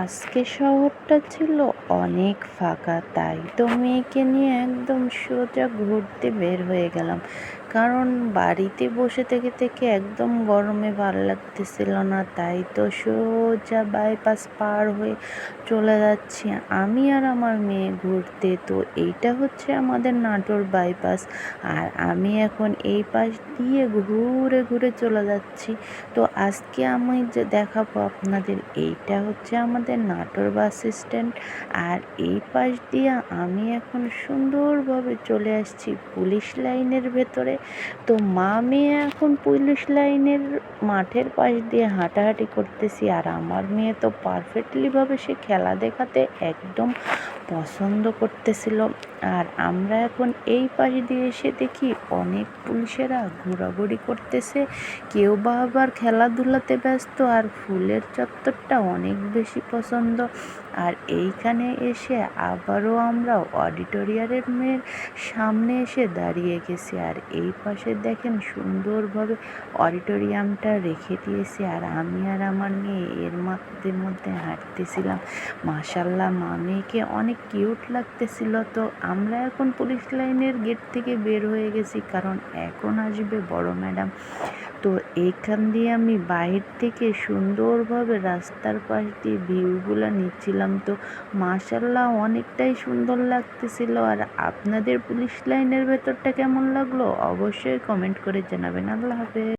আজকে শহরটা ছিল অনেক ফাঁকা, তাই তো মেয়েকে নিয়ে একদম সোজা ঘুরতে বের হয়ে গেলাম। কারণ বাড়িতে বসে থেকে থেকে একদম গরমে ভালো লাগতেছিল না, তাই তো সোজা বাইপাস পার হয়ে চলে যাচ্ছি। আমি আর আমার মেয়ে ঘুরতে, তো এইটা হচ্ছে আমাদের নাটোর বাইপাস আর আমি এখন এই পাশ দিয়ে ঘুরে ঘুরে চলে যাচ্ছি। তো আজকে আমি যে দেখাবো আপনাদের, এইটা হচ্ছে আমাদের নাটোর বাস স্ট্যান্ড আর এই পাশ দিয়ে আমি এখন সুন্দরভাবে চলে আসছি পুলিশ লাইনের ভেতরে। তো মা মেয়ে এখন পুলিশ লাইনের মাঠের পাশ দিয়ে হাঁটাহাঁটি করতেছি, আর আমার মেয়ে তো পারফেক্টলিভাবে সে খেলা দেখাতে একদম পছন্দ করতেছিল। আর আমরা এখন এই পাশ দিয়ে এসে দেখি অনেক পুলিশেরা ঘোরাঘুরি করতেছে, কেউ বা আবার খেলাধুলাতে ব্যস্ত, আর ফুলের চত্বরটা অনেক বেশি পছন্দ। আর এইখানে এসে আবারও আমরা অডিটোরিয়ামের সামনে এসে দাঁড়িয়ে গেছি। আর এই পাশে দেখেন সুন্দরভাবে অডিটোরিয়ামটা রেখে দিয়েছি। আর আমি আর আমার মেয়ে এর মধ্যে মধ্যে হাঁটতেছিলাম। মাসাল্লাহ মা মেয়েকে অনেক কিউট লাগতেছিল। তো আমরা এখন পুলিশ লাইনের গেট থেকে বের হয়ে গেছি। কারণ এখন আসবে বড় ম্যাডাম। তো এইখান দিয়ে আমি বাহির থেকে সুন্দরভাবে রাস্তার পাশ দিয়ে ভিউগুলো নিচ্ছিলাম তো মাশাল্লাহ অনেকটাই সুন্দর লাগতেছিল। আর আপনাদের পুলিশ লাইনের ভেতরটা কেমন লাগল? অবশ্যই কমেন্ট করে জানাবেন। আল্লাহ হাফেজ।